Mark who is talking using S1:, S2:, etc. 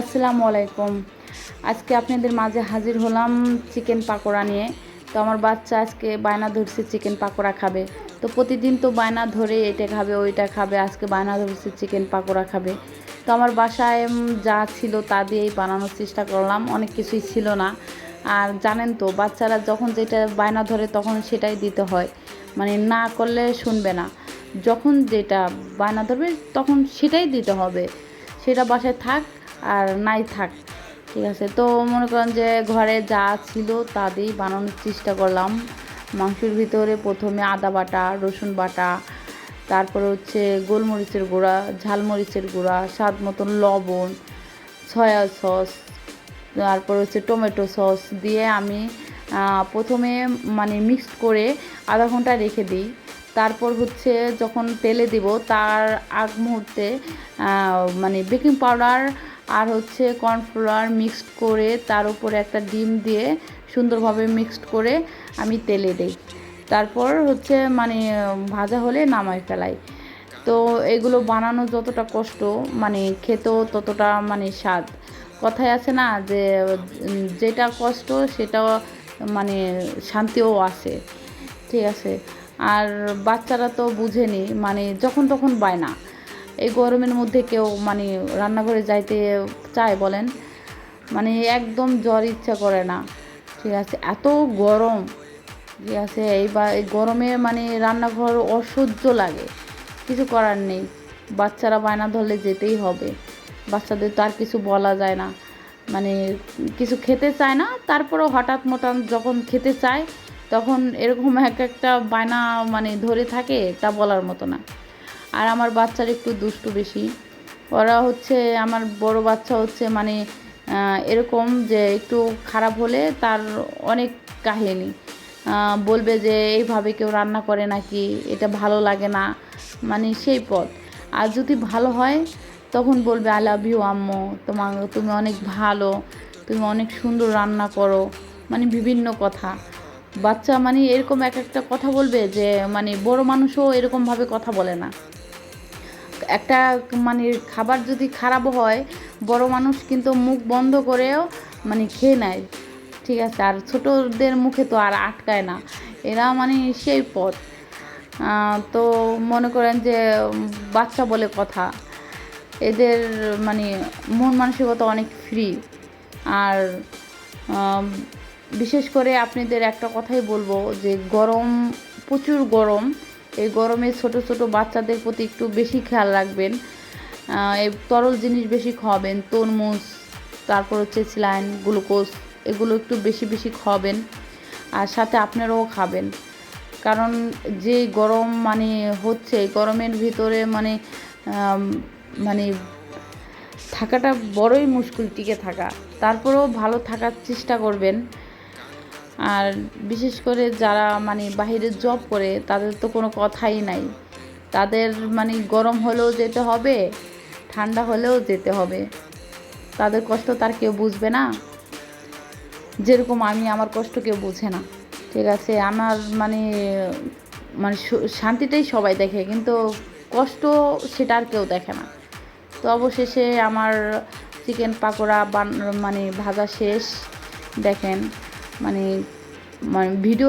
S1: আসসালামু আলাইকুম। আজকে আপনাদের মাঝে হাজির হলাম চিকেন পাকোড়া নিয়ে। তো আমার বাচ্চা আজকে বায়না ধরছে চিকেন পাকোড়া খাবে। তো প্রতিদিন তো বায়না ধরে এটা খাবে, ওইটা খাবে, আজকে বায়না ধরছে চিকেন পাকোড়া খাবে। তো আমার বাসায় যা ছিল তা দিয়েই বানানোর চেষ্টা করলাম, অনেক কিছুই ছিল না। আর জানেন তো, বাচ্চারা যখন যেটা বায়না ধরে তখন সেটাই দিতে হয়। মানে না করলে শুনবে না। যখন যেটা বায়না ধরবে তখন সেটাই দিতে হবে। সেটা বাসায় থাক আর নাই থাক, ঠিক আছে? তো মনে করেন যে ঘরে যা ছিল তা দিয়েই বানানোর চেষ্টা করলাম। মাংসের ভিতরে প্রথমে আদা বাটা, রসুন বাটা, তারপরে হচ্ছে গোলমরিচের গুঁড়া, ঝালমরিচের গুঁড়া, স্বাদ মতন লবণ, সয়া সস, তারপর হচ্ছে টমেটো সস দিয়ে আমি প্রথমে মানে মিক্সড করে আধা ঘণ্টা রেখে দিই। তারপর হচ্ছে যখন তেলে দিব, তার আগ মুহূর্তে মানে বেকিং পাউডার আর হচ্ছে কর্নফ্লাওয়ার মিক্সড করে তার উপরে একটা ডিম দিয়ে সুন্দরভাবে মিক্সড করে আমি তেলে দিই। তারপর হচ্ছে মানে ভাজা হলে নামাই ফেলাই। তো এগুলো বানানো যতটা কষ্ট মানে খেতেও ততটা মানে স্বাদ। কথায় আছে না যে যেটা কষ্ট সেটা মানে শান্তিও আসে। ঠিক আছে? আর বাচ্চারা তো বুঝেনি মানে যখন তখন বায় না। এই গরমের মধ্যে কেউ মানে রান্নাঘরে যাইতে চায় বলেন মানে একদম জ্বর ইচ্ছা করে না। ঠিক আছে, এত গরম। ঠিক আছে, এইবার এই গরমে মানে রান্নাঘর অসহ্য লাগে। কিছু করার নেই, বাচ্চারা বায়না ধরলে যেতেই হবে। বাচ্চাদের তো আর কিছু বলা যায় না। মানে কিছু খেতে চায় না, তারপরেও হঠাৎ মোটান যখন খেতে চায়, তখন এরকম এক একটা বায়না মানে ধরে থাকে, তা বলার মতো না। আর আমার বাচ্চার একটু দুষ্টু বেশি। ওরা হচ্ছে, আমার বড় বাচ্চা হচ্ছে মানে এরকম যে একটু খারাপ হলে তার অনেক কাহিনী। বলবে যে এইভাবে কেউ রান্না করে নাকি, এটা ভালো লাগে না মানে সেই পথ। আর যদি ভালো হয়, তখন বলবে আই লাভ ইউ আম্মু। তোমার, তুমি অনেক ভালো, তুমি অনেক সুন্দর রান্না করো। মানে বিভিন্ন কথা। বাচ্চা মানে এরকম এক একটা কথা বলবে যে মানে বড় মানুষও এরকমভাবে কথা বলে না। একটা মানে খাবার যদি খারাপ হয়, বড় মানুষ কিন্তু মুখ বন্ধ করেও মানে খেয়ে নেয়। ঠিক আছে, আর ছোটদের মুখে তো আর আটকায় না। এরা মানে সেই পথ। তো মনে করেন যে বাচ্চা বলে কথা। এদের মানে মন মানসিকতা অনেক ফ্রি আর বিশেষ করে আপনাদের একটা কথাই বলব যে গরম, প্রচুর গরম। এই গরমে ছোট ছোট বাচ্চাদের প্রতি একটু বেশি খেয়াল রাখবেন। এই তরল জিনিস বেশি খাওয়াবেন, তরমুজ, তারপর হচ্ছে স্যালাইন গ্লুকোজ, এগুলো একটু বেশি বেশি খাওয়াবেন আর সাথে আপনারাও খাবেন। কারণ যে গরম মানে হচ্ছে, গরমের ভিতরে মানে মানে থাকাটা বড়ই মুশকিল টিকে থাকা। তারপরেও ভালো থাকার চেষ্টা করবেন। আর বিশেষ করে যারা মানে বাইরে জব করে, তাদের তো কোনো কথাই নাই। তাদের মানে গরম হলেও যেতে হবে, ঠান্ডা হলেও যেতে হবে। তাদের কষ্ট তার কেউ বুঝবে না। যেরকম আমি, আমার কষ্ট কেউ বুঝে না। ঠিক আছে, আমার মানে মানে শান্তিটাই সবাই দেখে, কিন্তু কষ্ট সেটা আর কেউ দেখে না। তো অবশেষে আমার চিকেন পাকোড়া বান মানে ভাজা শেষ। দেখেন মানে মানে ভিডিও